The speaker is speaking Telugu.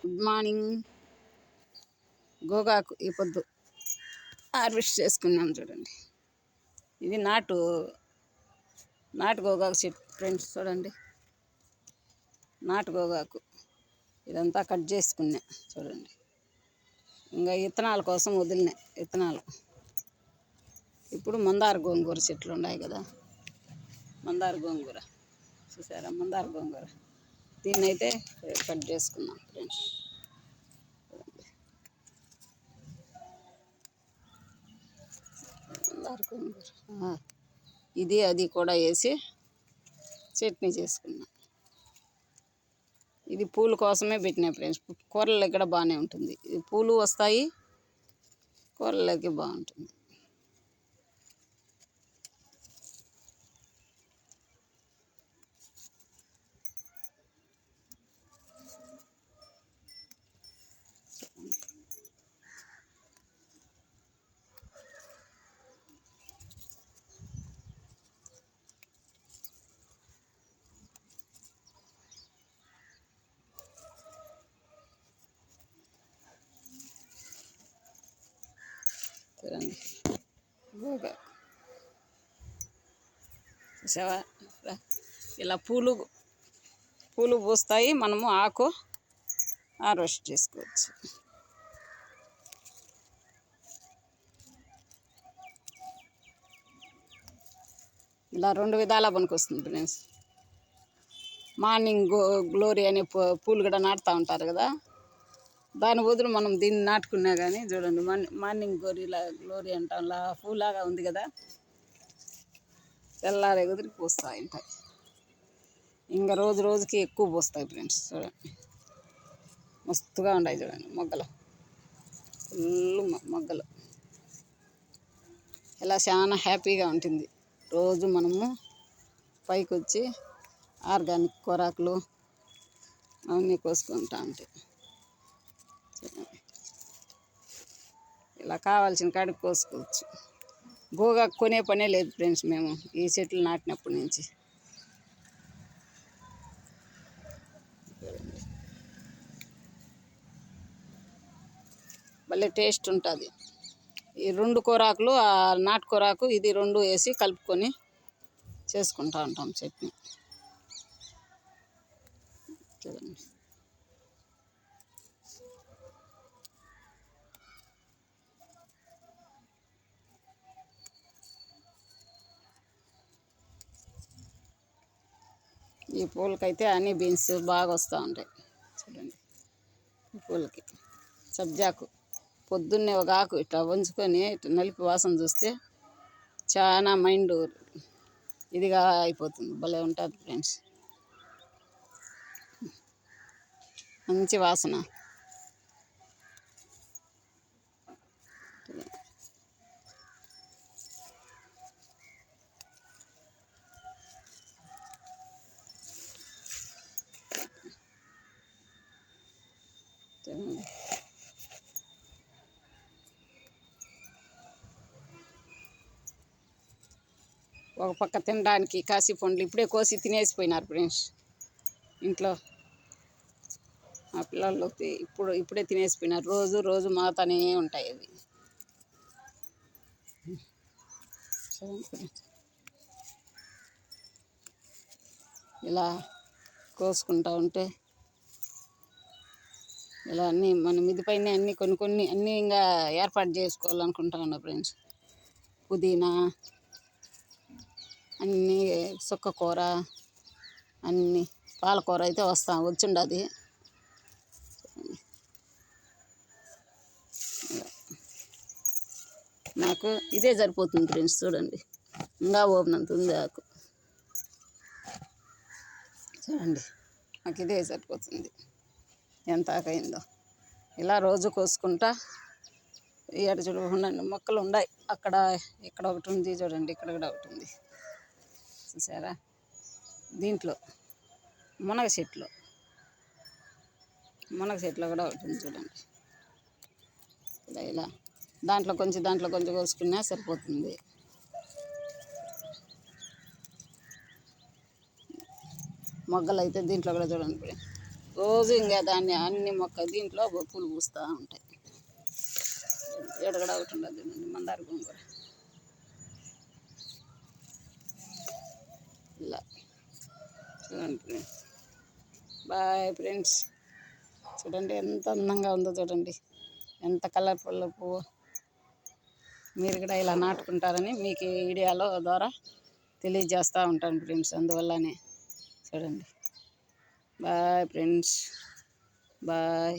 గుడ్ మార్నింగ్ గోగాకు ఈ పొద్దు హార్వెస్ట్ చేసుకున్నాం చూడండి. ఇది నాటు నాటు గోగాకు చెట్టు ఫ్రెండ్స్ చూడండి. నాటు గోగాకు. ఇదంతా కట్ చేసుకున్నా చూడండి. ఇంకా విత్తనాల కోసం వదిలినా విత్తనాలు ఇప్పుడు మందార గోంగూర చెట్లు ఉన్నాయి కదా. మందార గోంగూర. చూసారా? మందార గోంగూర. దీన్ని అయితే కట్ చేసుకున్నాను ఫ్రెండ్స్. ఇది అది కూడా వేసి చట్నీ చేసుకున్నా ఇది పూల కోసమే పెట్టిన ఫ్రెండ్స్. కూరలకి కూడా బాగానే ఉంటుంది. ఇది పూలు వస్తాయి కూరలకి బాగుంటుంది. చూడండి గోగా చూసావా? ఇలా పూలు పూలు పూస్తాయి. మనము ఆకు హార్వెస్ట్ చేసుకోవచ్చు. ఇలా రెండు విధాలా పనికొస్తుంది ఫ్రెండ్స్. మార్నింగ్ గ్లోరీ అనే పూ- పూలు కూడా నాటుతూ ఉంటారు కదా? దాని బదులు మనం దీన్ని నాటుకున్నా కానీ చూడండి మార్ని- మార్నింగ్ గోరీలా గ్లోరీ అంటాం పూలాగా ఉంది కదా. తెల్లారే కుదిరి పూస్తాయి ఉంటాయి. ఇంకా రోజు రోజుకి ఎక్కువ పూస్తాయి ఫ్రెండ్స్ చూడండి. మస్తుగా ఉన్నాయి చూడండి మొగ్గలు. ఫుల్ మొగ్గలు. ఇలా చాలా హ్యాపీగా ఉంటుంది. రోజు మనము పైకి వచ్చి ఆర్గానిక్ కూరాకులు అవన్నీ కోసుకుంటా ఉంటాయి ఇలా కావాల్సిన కాడికి కోసుకోవచ్చు. గోగా కొనే పనే లేదు ఫ్రెండ్స్ మేము ఈ చెట్లు నాటినప్పటి నుంచి. భలే టేస్ట్ ఉంటుంది. ఈ రెండు కూరాకులు ఆ నాటు కూరాకు ఇది రెండు వేసి కలుపుకొని చేసుకుంటా ఉంటాం చట్నీ. చూడండి. ఈ పూలకైతే అన్ని బీన్స్ బాగా వస్తూ ఉంటాయి. చూడండి. ఈ పూలకి సబ్జాకు పొద్దున్నే ఒక ఆకు ఇట్లా వంచుకొని ఇట్లా నలిపి వాసన చూస్తే చాలా మైండ్ ఇదిగా అయిపోతుంది. భలే ఉంటుంది ఫ్రెండ్స్. మంచి వాసన. చూడండి. ఒక పక్క తినడానికి కాసి పండ్లు ఇప్పుడే కోసి తినేసిపోయినారు ఫ్రెండ్స్. ఇంట్లో మా పిల్లలు ఇప్పుడు ఇప్పుడే తినేసిపోయినారు. రోజు రోజు మాతోనే ఉంటాయి అవి. ఇలా కోసుకుంటా ఉంటే ఇలా అన్నీ మన మిది పైన అన్నీ కొన్ని కొన్ని అన్నీ ఇంకా ఏర్పాటు చేసుకోవాలనుకుంటా ఉన్నా ఫ్రెండ్స్. పుదీనా అన్నీ సుక్క కూర అన్నీ పాలకూర అయితే వస్తా వచ్చిండది నాకు ఇదే సరిపోతుంది ఫ్రెండ్స్ చూడండి. ఇంకా ఓపెనంత ఉంది ఆకు. చూడండి నాకు ఇదే సరిపోతుంది. ఎంత ఆకైందో ఇలా రోజు కోసుకుంటా. ఈ అటు మొక్కలు ఉన్నాయి అక్కడ ఇక్కడ ఒకటి ఉంది చూడండి ఇక్కడ కూడా ఒకటి ఉంది. చూసారా? దీంట్లో మునగ చెట్లు. మునగ చెట్లు కూడా ఒకటి ఉంది చూడండి. ఇలా ఇలా. దాంట్లో కొంచెం దాంట్లో కొంచెం కోసుకున్నా సరిపోతుంది. మొగ్గలు అయితే దీంట్లో కూడా చూడండి. రోజు ఇంకా దాన్ని అన్ని మొక్క దీంట్లో పూలు పూస్తూ ఉంటాయి. ఎడగడ ఒకటి ఉండదు మందార గోంగూర. ఇలా. చూడండి. Friends boy friends. చూడండి ఎంత అందంగా ఉందో చూడండి. ఎంత కలర్ఫుల్ పువ్వు. మీరు కూడా ఇలా నాటుకుంటారని మీకు ఈ వీడియోలో ద్వారా తెలియజేస్తూ ఉంటాను ఫ్రెండ్స్. అందువల్లనే చూడండి. Bye friends bye